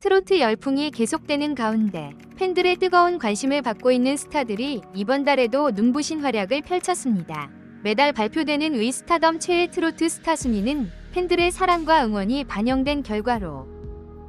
트로트 열풍이 계속되는 가운데 팬들의 뜨거운 관심을 받고 있는 스타들이 이번 달에도 눈부신 활약을 펼쳤습니다. 매달 발표되는 위 스타덤 최애 트로트 스타 순위는 팬들의 사랑과 응원이 반영된 결과로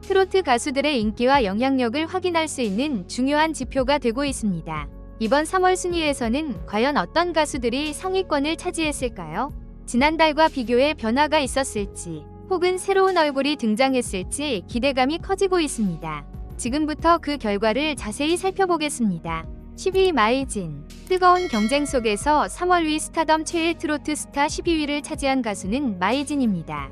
트로트 가수들의 인기와 영향력을 확인할 수 있는 중요한 지표가 되고 있습니다. 이번 3월 순위에서는 과연 어떤 가수들이 상위권을 차지했을까요? 지난달과 비교해 변화가 있었을지 혹은 새로운 얼굴이 등장했을지 기대감이 커지고 있습니다. 지금부터 그 결과를 자세히 살펴보겠습니다. 12위 마이진 뜨거운 경쟁 속에서 3월 위 스타덤 최애 트로트 스타 12위를 차지한 가수는 마이진입니다.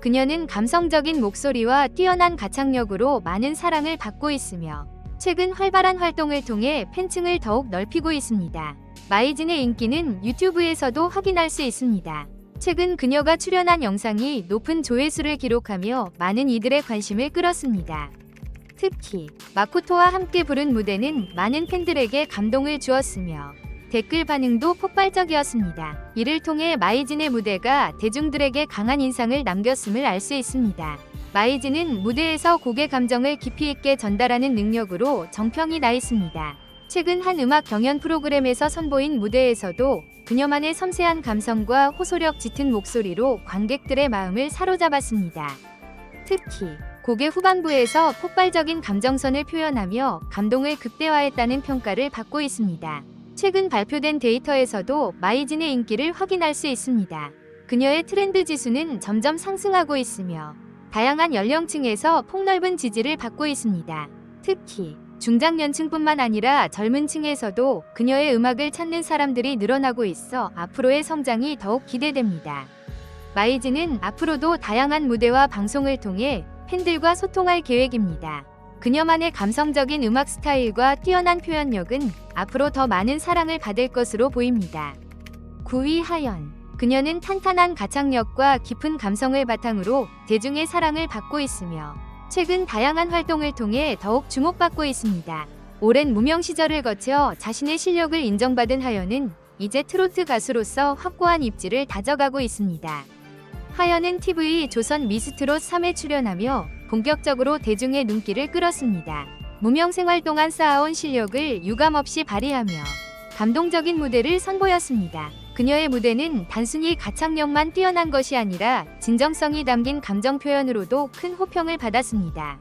그녀는 감성적인 목소리와 뛰어난 가창력으로 많은 사랑을 받고 있으며 최근 활발한 활동을 통해 팬층을 더욱 넓히고 있습니다. 마이진의 인기는 유튜브에서도 확인할 수 있습니다. 최근 그녀가 출연한 영상이 높은 조회수를 기록하며 많은 이들의 관심을 끌었습니다. 특히 마코토와 함께 부른 무대는 많은 팬들에게 감동을 주었으며 댓글 반응도 폭발적이었습니다. 이를 통해 마이진의 무대가 대중들에게 강한 인상을 남겼음을 알 수 있습니다. 마이진은 무대에서 곡의 감정을 깊이 있게 전달하는 능력으로 정평이 나 있습니다. 최근 한 음악 경연 프로그램에서 선보인 무대에서도 그녀만의 섬세한 감성과 호소력 짙은 목소리로 관객들의 마음을 사로잡았습니다. 특히 곡의 후반부에서 폭발적인 감정선을 표현하며 감동을 극대화했다는 평가를 받고 있습니다. 최근 발표된 데이터에서도 마이진의 인기를 확인할 수 있습니다. 그녀의 트렌드 지수는 점점 상승하고 있으며 다양한 연령층에서 폭넓은 지지를 받고 있습니다. 특히 중장년층뿐만 아니라 젊은 층에서도 그녀의 음악을 찾는 사람들이 늘어나고 있어 앞으로의 성장이 더욱 기대됩니다. 마이즈는 앞으로도 다양한 무대와 방송을 통해 팬들과 소통할 계획입니다. 그녀만의 감성적인 음악 스타일과 뛰어난 표현력은 앞으로 더 많은 사랑을 받을 것으로 보입니다. 9위 하연 그녀는 탄탄한 가창력과 깊은 감성을 바탕으로 대중의 사랑을 받고 있으며 최근 다양한 활동을 통해 더욱 주목받고 있습니다. 오랜 무명 시절을 거쳐 자신의 실력을 인정받은 하연은 이제 트로트 가수로서 확고한 입지를 다져가고 있습니다. 하연은 TV 조선 미스트롯 3에 출연하며 본격적으로 대중의 눈길을 끌었습니다. 무명 생활 동안 쌓아온 실력을 유감없이 발휘하며 감동적인 무대를 선보였습니다. 그녀의 무대는 단순히 가창력만 뛰어난 것이 아니라 진정성이 담긴 감정 표현으로도 큰 호평을 받았습니다.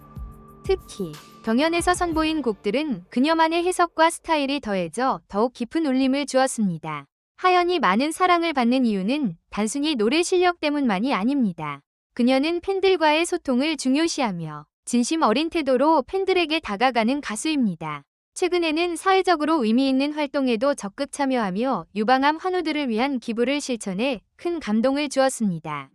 특히 경연에서 선보인 곡들은 그녀만의 해석과 스타일이 더해져 더욱 깊은 울림을 주었습니다. 하연이 많은 사랑을 받는 이유는 단순히 노래 실력 때문만이 아닙니다. 그녀는 팬들과의 소통을 중요시하며 진심 어린 태도로 팬들에게 다가가는 가수입니다. 최근에는 사회적으로 의미 있는 활동에도 적극 참여하며 유방암 환우들을 위한 기부를 실천해 큰 감동을 주었습니다.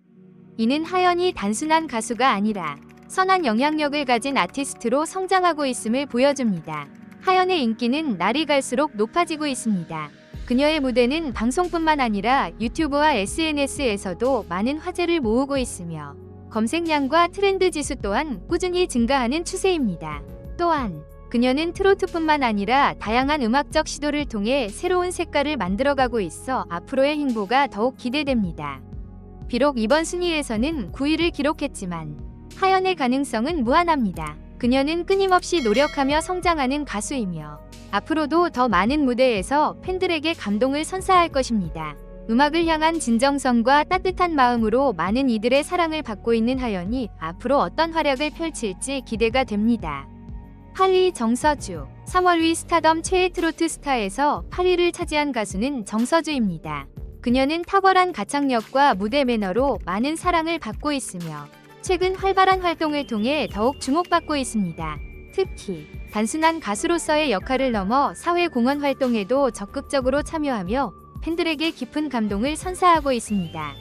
이는 하연이 단순한 가수가 아니라 선한 영향력을 가진 아티스트로 성장하고 있음을 보여줍니다. 하연의 인기는 날이 갈수록 높아지고 있습니다. 그녀의 무대는 방송뿐만 아니라 유튜브와 SNS에서도 많은 화제를 모으고 있으며 검색량과 트렌드 지수 또한 꾸준히 증가하는 추세입니다. 또한 그녀는 트로트뿐만 아니라 다양한 음악적 시도를 통해 새로운 색깔을 만들어가고 있어 앞으로의 행보가 더욱 기대됩니다. 비록 이번 순위에서는 9위를 기록했지만 하연의 가능성은 무한합니다. 그녀는 끊임없이 노력하며 성장하는 가수이며 앞으로도 더 많은 무대에서 팬들에게 감동을 선사할 것입니다. 음악을 향한 진정성과 따뜻한 마음으로 많은 이들의 사랑을 받고 있는 하연이 앞으로 어떤 활약을 펼칠지 기대가 됩니다. 8위 정서주 3월 위 스타덤 최애 트로트 스타에서 8위를 차지한 가수는 정서주입니다. 그녀는 탁월한 가창력과 무대 매너로 많은 사랑을 받고 있으며 최근 활발한 활동을 통해 더욱 주목받고 있습니다. 특히 단순한 가수로서의 역할을 넘어 사회 공헌 활동에도 적극적으로 참여하며 팬들에게 깊은 감동을 선사하고 있습니다.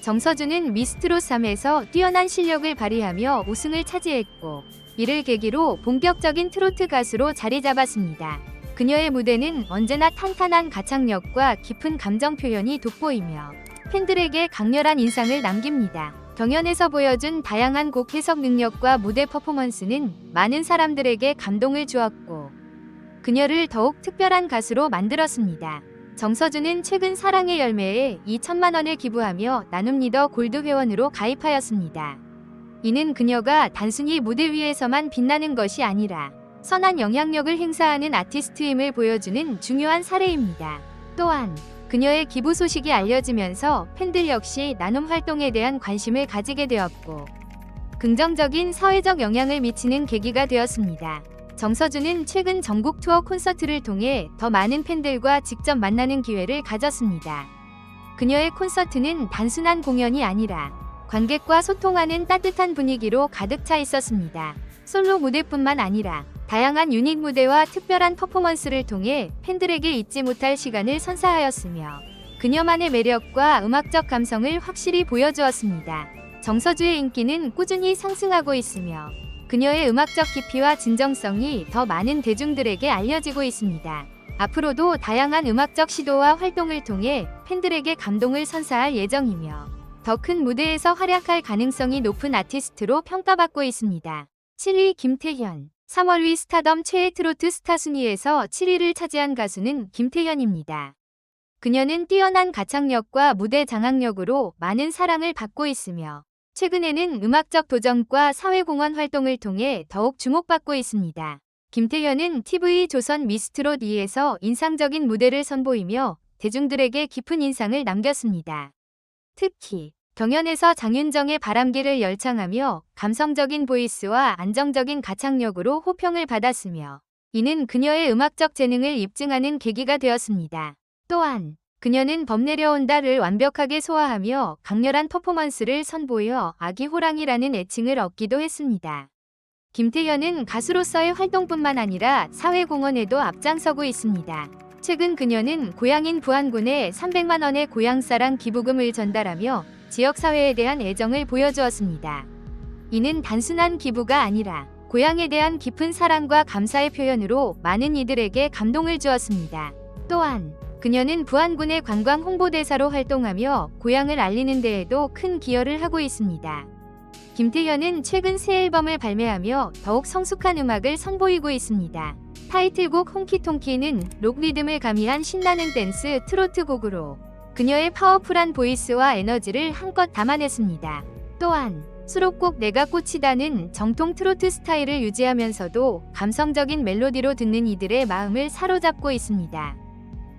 정서주는 미스트롯 3에서 뛰어난 실력을 발휘하며 우승을 차지했고 이를 계기로 본격적인 트로트 가수로 자리 잡았습니다. 그녀의 무대는 언제나 탄탄한 가창력과 깊은 감정 표현이 돋보이며 팬들에게 강렬한 인상을 남깁니다. 경연에서 보여준 다양한 곡 해석 능력과 무대 퍼포먼스는 많은 사람들에게 감동을 주었고 그녀를 더욱 특별한 가수로 만들었습니다. 정서주는 최근 사랑의 열매에 2천만 원을 기부하며 나눔 리더 골드 회원으로 가입하였습니다. 이는 그녀가 단순히 무대 위에서만 빛나는 것이 아니라 선한 영향력을 행사하는 아티스트임을 보여주는 중요한 사례입니다. 또한 그녀의 기부 소식이 알려지면서 팬들 역시 나눔 활동에 대한 관심을 가지게 되었고 긍정적인 사회적 영향을 미치는 계기가 되었습니다. 정서준은 최근 전국 투어 콘서트를 통해 더 많은 팬들과 직접 만나는 기회를 가졌습니다. 그녀의 콘서트는 단순한 공연이 아니라 관객과 소통하는 따뜻한 분위기로 가득 차 있었습니다. 솔로 무대뿐만 아니라 다양한 유닛 무대와 특별한 퍼포먼스를 통해 팬들에게 잊지 못할 시간을 선사하였으며 그녀만의 매력과 음악적 감성을 확실히 보여주었습니다. 정서주의 인기는 꾸준히 상승하고 있으며 그녀의 음악적 깊이와 진정성이 더 많은 대중들에게 알려지고 있습니다. 앞으로도 다양한 음악적 시도와 활동을 통해 팬들에게 감동을 선사할 예정이며 더 큰 무대에서 활약할 가능성이 높은 아티스트로 평가받고 있습니다. 7위 김태현 3월 위 스타덤 최애 트로트 스타 순위에서 7위를 차지한 가수는 김태현입니다. 그녀는 뛰어난 가창력과 무대 장악력으로 많은 사랑을 받고 있으며 최근에는 음악적 도전과 사회공헌 활동을 통해 더욱 주목받고 있습니다. 김태현은 TV 조선 미스트롯 2에서 인상적인 무대를 선보이며 대중들에게 깊은 인상을 남겼습니다. 특히 경연에서 장윤정의 바람기를 열창하며 감성적인 보이스와 안정적인 가창력으로 호평을 받았으며 이는 그녀의 음악적 재능을 입증하는 계기가 되었습니다. 또한 그녀는 범 내려온다를 완벽하게 소화하며 강렬한 퍼포먼스를 선보여 아기 호랑이라는 애칭을 얻기도 했습니다. 김태현은 가수로서의 활동뿐만 아니라 사회공헌에도 앞장서고 있습니다. 최근 그녀는 고향인 부안군에 300만 원의 고향사랑 기부금을 전달하며 지역사회에 대한 애정을 보여주었습니다. 이는 단순한 기부가 아니라 고향에 대한 깊은 사랑과 감사의 표현으로 많은 이들에게 감동을 주었습니다. 또한 그녀는 부안군의 관광 홍보대사로 활동하며 고향을 알리는 데에도 큰 기여를 하고 있습니다. 김태현은 최근 새 앨범을 발매하며 더욱 성숙한 음악을 선보이고 있습니다. 타이틀곡 홍키통키는 록 리듬을 가미한 신나는 댄스 트로트 곡으로 그녀의 파워풀한 보이스와 에너지를 한껏 담아냈습니다. 또한 수록곡 내가 꽂히다는 정통 트로트 스타일을 유지하면서도 감성적인 멜로디로 듣는 이들의 마음을 사로잡고 있습니다.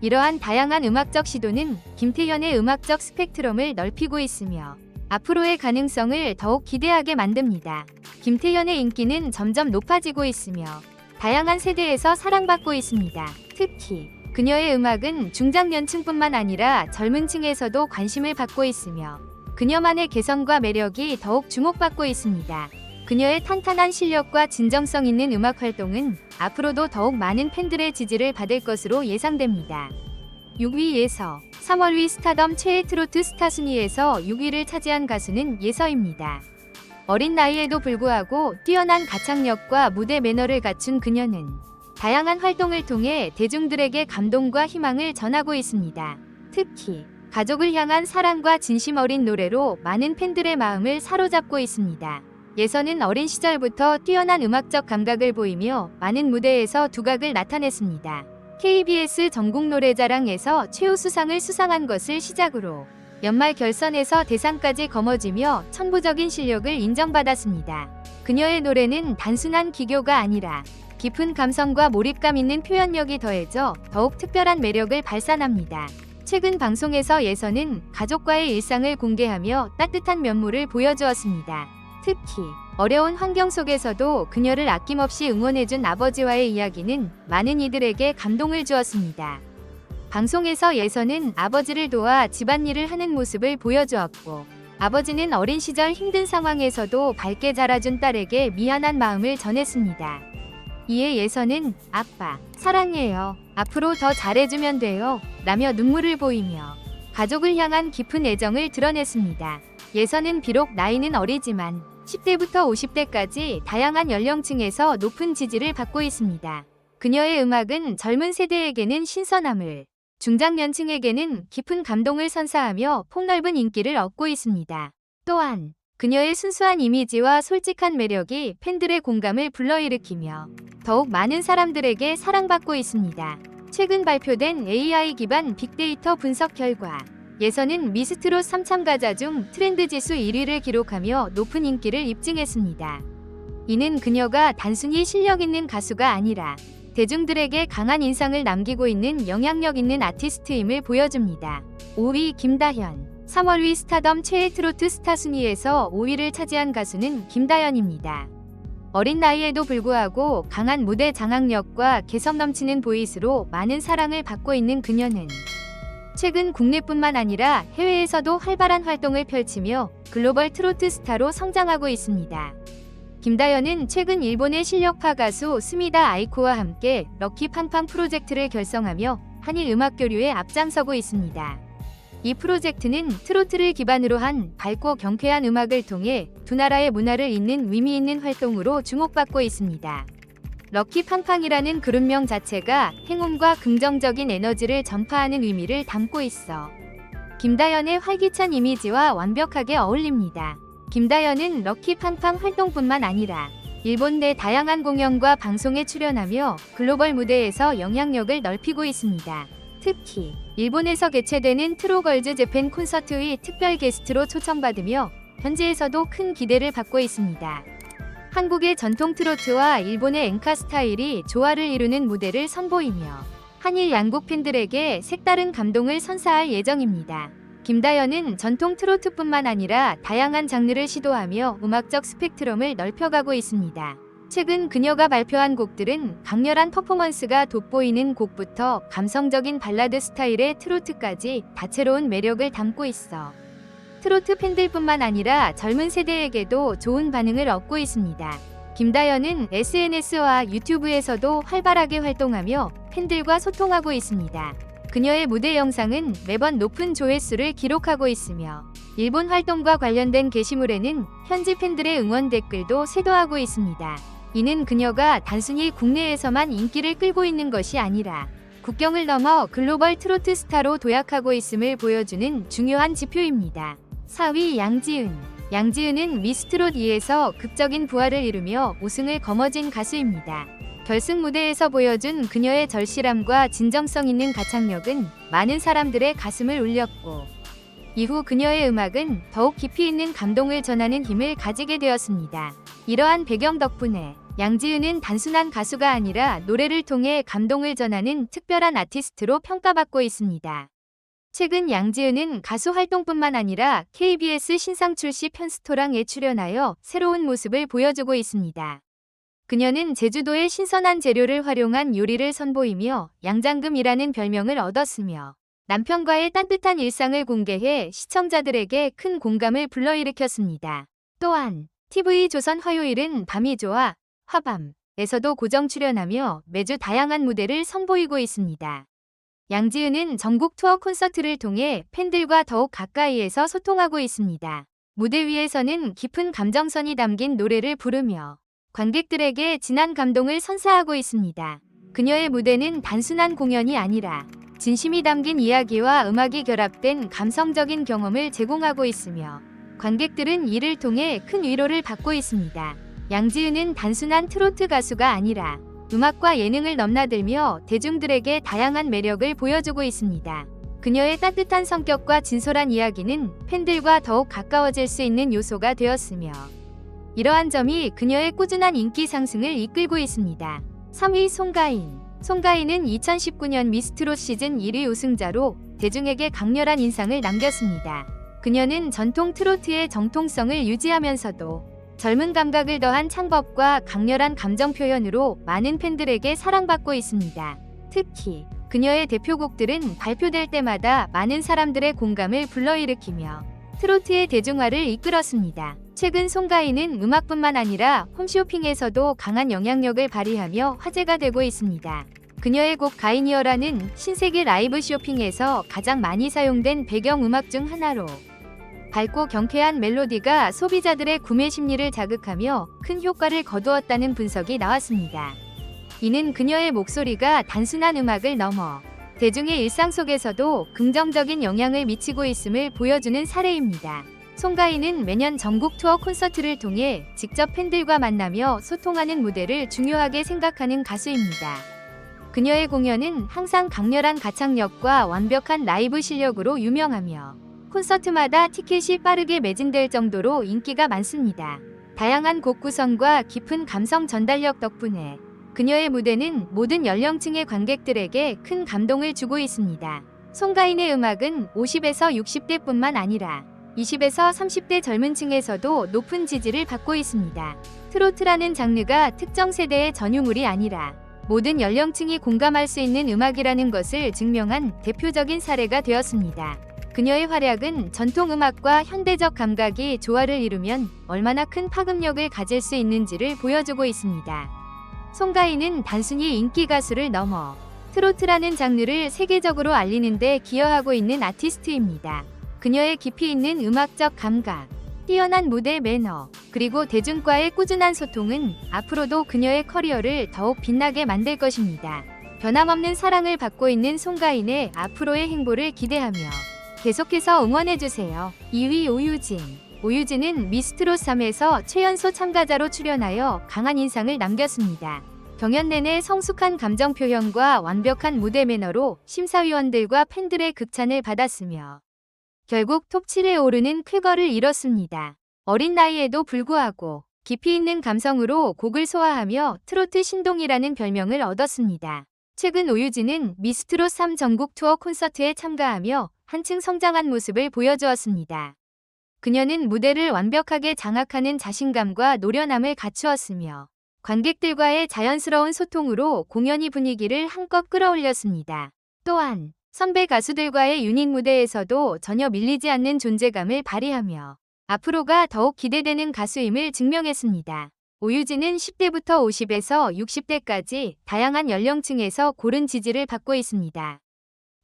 이러한 다양한 음악적 시도는 김태현의 음악적 스펙트럼을 넓히고 있으며 앞으로의 가능성을 더욱 기대하게 만듭니다. 김태현의 인기는 점점 높아지고 있으며 다양한 세대에서 사랑받고 있습니다. 특히 그녀의 음악은 중장년층뿐만 아니라 젊은 층에서도 관심을 받고 있으며 그녀만의 개성과 매력이 더욱 주목받고 있습니다. 그녀의 탄탄한 실력과 진정성 있는 음악 활동은 앞으로도 더욱 많은 팬들의 지지를 받을 것으로 예상됩니다. 6위에서 3월 위 스타덤 최애 트로트 스타 순위에서 6위를 차지한 가수는 예서입니다. 어린 나이에도 불구하고 뛰어난 가창력과 무대 매너를 갖춘 그녀는 다양한 활동을 통해 대중들에게 감동과 희망을 전하고 있습니다. 특히 가족을 향한 사랑과 진심 어린 노래로 많은 팬들의 마음을 사로잡고 있습니다. 예선은 어린 시절부터 뛰어난 음악적 감각을 보이며 많은 무대에서 두각을 나타냈습니다. KBS 전국 노래자랑에서 최우수상을 수상한 것을 시작으로 연말 결선에서 대상까지 거머쥐며 천부적인 실력을 인정받았습니다. 그녀의 노래는 단순한 기교가 아니라 깊은 감성과 몰입감 있는 표현력이 더해져 더욱 특별한 매력을 발산합니다. 최근 방송에서 예선은 가족과의 일상을 공개하며 따뜻한 면모를 보여주었습니다. 특히 어려운 환경 속에서도 그녀를 아낌없이 응원해준 아버지와의 이야기는 많은 이들에게 감동을 주었습니다. 방송에서 예선은 아버지를 도와 집안일을 하는 모습을 보여주었고, 아버지는 어린 시절 힘든 상황에서도 밝게 자라준 딸에게 미안한 마음을 전했습니다. 이에 예선은 아빠, 사랑해요. 앞으로 더 잘해주면 돼요. 라며 눈물을 보이며 가족을 향한 깊은 애정을 드러냈습니다. 예선은 비록 나이는 어리지만 10대부터 50대까지 다양한 연령층에서 높은 지지를 받고 있습니다. 그녀의 음악은 젊은 세대에게는 신선함을, 중장년층에게는 깊은 감동을 선사하며 폭넓은 인기를 얻고 있습니다. 또한 그녀의 순수한 이미지와 솔직한 매력이 팬들의 공감을 불러일으키며 더욱 많은 사람들에게 사랑받고 있습니다. 최근 발표된 AI 기반 빅데이터 분석 결과 예선은 미스트롯 3참가자 중 트렌드 지수 1위를 기록하며 높은 인기를 입증했습니다. 이는 그녀가 단순히 실력 있는 가수가 아니라 대중들에게 강한 인상을 남기고 있는 영향력 있는 아티스트임을 보여줍니다. 5위 김다현 3월 위 스타덤 최애 트로트 스타 순위에서 5위를 차지한 가수는 김다현입니다. 어린 나이에도 불구하고 강한 무대 장악력과 개성 넘치는 보이스로 많은 사랑을 받고 있는 그녀는 최근 국내뿐만 아니라 해외에서도 활발한 활동을 펼치며 글로벌 트로트 스타로 성장하고 있습니다. 김다현은 최근 일본의 실력파 가수 스미다 아이코와 함께 럭키 팡팡 프로젝트를 결성하며 한일 음악 교류에 앞장서고 있습니다. 이 프로젝트는 트로트를 기반으로 한 밝고 경쾌한 음악을 통해 두 나라의 문화를 잇는 의미 있는 활동으로 주목받고 있습니다. 럭키 팡팡이라는 그룹명 자체가 행운과 긍정적인 에너지를 전파하는 의미를 담고 있어 김다연의 활기찬 이미지와 완벽하게 어울립니다. 김다연은 럭키 팡팡 활동뿐만 아니라 일본 내 다양한 공연과 방송에 출연하며 글로벌 무대에서 영향력을 넓히고 있습니다. 특히 일본에서 개최되는 트로걸즈 재팬 콘서트의 특별 게스트로 초청받으며 현지에서도 큰 기대를 받고 있습니다. 한국의 전통 트로트와 일본의 엔카 스타일이 조화를 이루는 무대를 선보이며 한일 양국 팬들에게 색다른 감동을 선사할 예정입니다. 김다연은 전통 트로트뿐만 아니라 다양한 장르를 시도하며 음악적 스펙트럼을 넓혀가고 있습니다. 최근 그녀가 발표한 곡들은 강렬한 퍼포먼스가 돋보이는 곡부터 감성적인 발라드 스타일의 트로트까지 다채로운 매력을 담고 있어 트로트 팬들뿐만 아니라 젊은 세대에게도 좋은 반응을 얻고 있습니다. 김다연은 SNS와 유튜브에서도 활발하게 활동하며 팬들과 소통하고 있습니다. 그녀의 무대 영상은 매번 높은 조회수를 기록하고 있으며 일본 활동과 관련된 게시물에는 현지 팬들의 응원 댓글도 쇄도하고 있습니다. 이는 그녀가 단순히 국내에서만 인기를 끌고 있는 것이 아니라 국경을 넘어 글로벌 트로트 스타로 도약하고 있음을 보여주는 중요한 지표입니다. 4위 양지은 양지은은 미스트롯 2에서 극적인 부활을 이루며 우승을 거머쥔 가수입니다. 결승 무대에서 보여준 그녀의 절실함과 진정성 있는 가창력은 많은 사람들의 가슴을 울렸고 이후 그녀의 음악은 더욱 깊이 있는 감동을 전하는 힘을 가지게 되었습니다. 이러한 배경 덕분에 양지은은 단순한 가수가 아니라 노래를 통해 감동을 전하는 특별한 아티스트로 평가받고 있습니다. 최근 양지은은 가수 활동뿐만 아니라 KBS 신상 출시 편스토랑에 출연하여 새로운 모습을 보여주고 있습니다. 그녀는 제주도의 신선한 재료를 활용한 요리를 선보이며 양장금이라는 별명을 얻었으며 남편과의 따뜻한 일상을 공개해 시청자들에게 큰 공감을 불러일으켰습니다. 또한 TV 조선 화요일은 밤이 좋아 화밤에서도 고정 출연하며 매주 다양한 무대를 선보이고 있습니다. 양지은은 전국 투어 콘서트를 통해 팬들과 더욱 가까이에서 소통하고 있습니다. 무대 위에서는 깊은 감정선이 담긴 노래를 부르며 관객들에게 진한 감동을 선사하고 있습니다. 그녀의 무대는 단순한 공연이 아니라 진심이 담긴 이야기와 음악이 결합된 감성적인 경험을 제공하고 있으며 관객들은 이를 통해 큰 위로를 받고 있습니다. 양지은은 단순한 트로트 가수가 아니라 음악과 예능을 넘나들며 대중들에게 다양한 매력을 보여주고 있습니다. 그녀의 따뜻한 성격과 진솔한 이야기는 팬들과 더욱 가까워질 수 있는 요소가 되었으며 이러한 점이 그녀의 꾸준한 인기 상승을 이끌고 있습니다. 3위 송가인 송가인은 2019년 미스트롯 시즌 1위 우승자로 대중에게 강렬한 인상을 남겼습니다. 그녀는 전통 트로트의 정통성을 유지하면서도 젊은 감각을 더한 창법과 강렬한 감정 표현으로 많은 팬들에게 사랑받고 있습니다. 특히 그녀의 대표곡들은 발표될 때마다 많은 사람들의 공감을 불러일으키며 트로트의 대중화를 이끌었습니다. 최근 송가인은 음악뿐만 아니라 홈쇼핑에서도 강한 영향력을 발휘하며 화제가 되고 있습니다. 그녀의 곡 가인이어라는 신세계 라이브 쇼핑에서 가장 많이 사용된 배경 음악 중 하나로 밝고 경쾌한 멜로디가 소비자들의 구매 심리를 자극하며 큰 효과를 거두었다는 분석이 나왔습니다. 이는 그녀의 목소리가 단순한 음악을 넘어 대중의 일상 속에서도 긍정적인 영향을 미치고 있음을 보여주는 사례입니다. 송가인은 매년 전국 투어 콘서트를 통해 직접 팬들과 만나며 소통하는 무대를 중요하게 생각하는 가수입니다. 그녀의 공연은 항상 강렬한 가창력과 완벽한 라이브 실력으로 유명하며 콘서트마다 티켓이 빠르게 매진될 정도로 인기가 많습니다. 다양한 곡 구성과 깊은 감성 전달력 덕분에 그녀의 무대는 모든 연령층의 관객들에게 큰 감동을 주고 있습니다. 송가인의 음악은 50에서 60대뿐만 아니라 20에서 30대 젊은 층에서도 높은 지지를 받고 있습니다. 트로트라는 장르가 특정 세대의 전유물이 아니라 모든 연령층이 공감할 수 있는 음악이라는 것을 증명한 대표적인 사례가 되었습니다. 그녀의 활약은 전통 음악과 현대적 감각이 조화를 이루면 얼마나 큰 파급력을 가질 수 있는지를 보여주고 있습니다. 송가인은 단순히 인기 가수를 넘어 트로트라는 장르를 세계적으로 알리는데 기여하고 있는 아티스트입니다. 그녀의 깊이 있는 음악적 감각, 뛰어난 무대 매너, 그리고 대중과의 꾸준한 소통은 앞으로도 그녀의 커리어를 더욱 빛나게 만들 것입니다. 변함없는 사랑을 받고 있는 송가인의 앞으로의 행보를 기대하며 계속해서 응원해주세요. 2위 오유진. 오유진은 미스트롯 3에서 최연소 참가자로 출연하여 강한 인상을 남겼습니다. 경연 내내 성숙한 감정 표현과 완벽한 무대 매너로 심사위원들과 팬들의 극찬을 받았으며 결국 톱 7에 오르는 쾌거를 이뤘습니다. 어린 나이에도 불구하고 깊이 있는 감성으로 곡을 소화하며 트로트 신동이라는 별명을 얻었습니다. 최근 오유진은 미스트롯 3 전국 투어 콘서트에 참가하며 한층 성장한 모습을 보여주었습니다. 그녀는 무대를 완벽하게 장악하는 자신감과 노련함을 갖추었으며 관객들과의 자연스러운 소통으로 공연이 분위기를 한껏 끌어올렸습니다. 또한 선배 가수들과의 유닛 무대에서도 전혀 밀리지 않는 존재감을 발휘하며 앞으로가 더욱 기대되는 가수임을 증명했습니다. 오유진은 10대부터 50에서 60대까지 다양한 연령층에서 고른 지지를 받고 있습니다.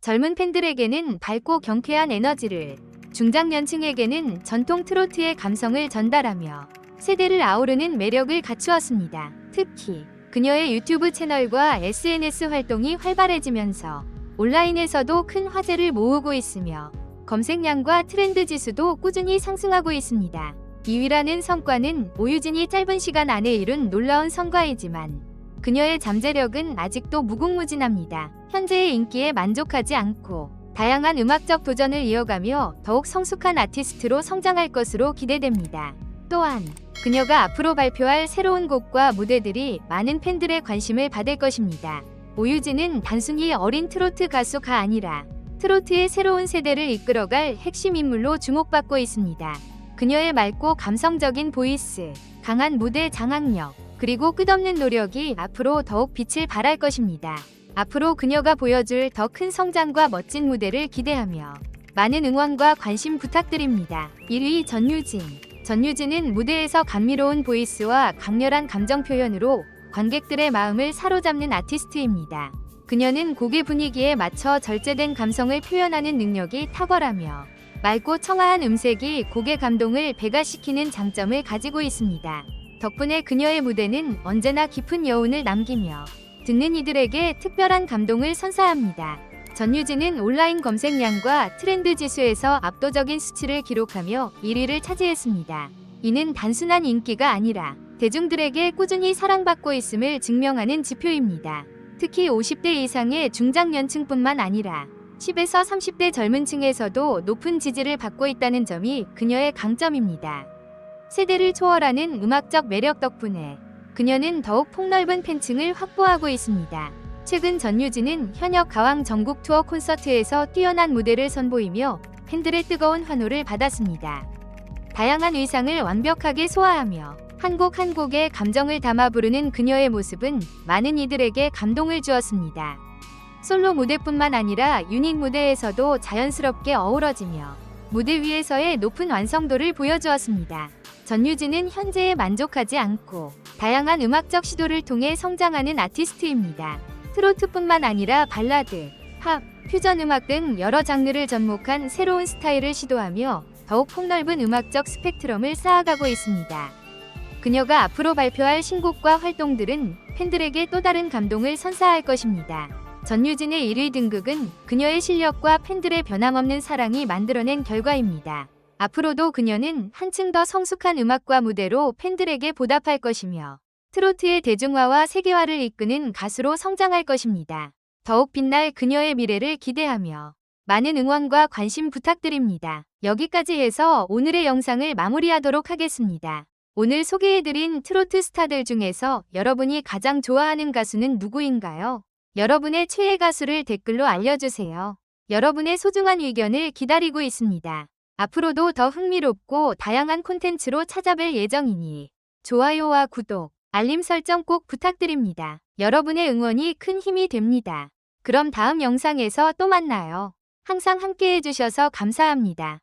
젊은 팬들에게는 밝고 경쾌한 에너지를, 중장년층에게는 전통 트로트의 감성을 전달하며 세대를 아우르는 매력을 갖추었습니다. 특히 그녀의 유튜브 채널과 SNS 활동이 활발해지면서 온라인에서도 큰 화제를 모으고 있으며 검색량과 트렌드 지수도 꾸준히 상승하고 있습니다. 2위라는 성과는 오유진이 짧은 시간 안에 이룬 놀라운 성과이지만 그녀의 잠재력은 아직도 무궁무진합니다. 현재의 인기에 만족하지 않고 다양한 음악적 도전을 이어가며 더욱 성숙한 아티스트로 성장할 것으로 기대됩니다. 또한 그녀가 앞으로 발표할 새로운 곡과 무대들이 많은 팬들의 관심을 받을 것입니다. 오유진은 단순히 어린 트로트 가수가 아니라 트로트의 새로운 세대를 이끌어갈 핵심 인물로 주목받고 있습니다. 그녀의 맑고 감성적인 보이스, 강한 무대 장악력, 그리고 끝없는 노력이 앞으로 더욱 빛을 발할 것입니다. 앞으로 그녀가 보여줄 더 큰 성장과 멋진 무대를 기대하며 많은 응원과 관심 부탁드립니다. 1위 전유진. 전유진은 무대에서 감미로운 보이스와 강렬한 감정 표현으로 관객들의 마음을 사로잡는 아티스트입니다. 그녀는 곡의 분위기에 맞춰 절제된 감성을 표현하는 능력이 탁월하며 맑고 청아한 음색이 곡의 감동을 배가시키는 장점을 가지고 있습니다. 덕분에 그녀의 무대는 언제나 깊은 여운을 남기며 듣는 이들에게 특별한 감동을 선사합니다. 전유진은 온라인 검색량과 트렌드 지수에서 압도적인 수치를 기록하며 1위를 차지했습니다. 이는 단순한 인기가 아니라 대중들에게 꾸준히 사랑받고 있음을 증명하는 지표입니다. 특히 50대 이상의 중장년층뿐만 아니라 10에서 30대 젊은 층에서도 높은 지지를 받고 있다는 점이 그녀의 강점입니다. 세대를 초월하는 음악적 매력 덕분에 그녀는 더욱 폭넓은 팬층을 확보하고 있습니다. 최근 전유진은 현역 가왕 전국 투어 콘서트에서 뛰어난 무대를 선보이며 팬들의 뜨거운 환호를 받았습니다. 다양한 의상을 완벽하게 소화하며 한 곡 한 곡의 감정을 담아 부르는 그녀의 모습은 많은 이들에게 감동을 주었습니다. 솔로 무대뿐만 아니라 유닛 무대에서도 자연스럽게 어우러지며 무대 위에서의 높은 완성도를 보여주었습니다. 전유진은 현재에 만족하지 않고 다양한 음악적 시도를 통해 성장하는 아티스트입니다. 트로트뿐만 아니라 발라드, 팝, 퓨전 음악 등 여러 장르를 접목한 새로운 스타일을 시도하며 더욱 폭넓은 음악적 스펙트럼을 쌓아가고 있습니다. 그녀가 앞으로 발표할 신곡과 활동들은 팬들에게 또 다른 감동을 선사할 것입니다. 전유진의 1위 등극은 그녀의 실력과 팬들의 변함없는 사랑이 만들어낸 결과입니다. 앞으로도 그녀는 한층 더 성숙한 음악과 무대로 팬들에게 보답할 것이며 트로트의 대중화와 세계화를 이끄는 가수로 성장할 것입니다. 더욱 빛날 그녀의 미래를 기대하며 많은 응원과 관심 부탁드립니다. 여기까지 해서 오늘의 영상을 마무리하도록 하겠습니다. 오늘 소개해드린 트로트 스타들 중에서 여러분이 가장 좋아하는 가수는 누구인가요? 여러분의 최애 가수를 댓글로 알려주세요. 여러분의 소중한 의견을 기다리고 있습니다. 앞으로도 더 흥미롭고 다양한 콘텐츠로 찾아뵐 예정이니 좋아요와 구독, 알림 설정 꼭 부탁드립니다. 여러분의 응원이 큰 힘이 됩니다. 그럼 다음 영상에서 또 만나요. 항상 함께 해 주셔서 감사합니다.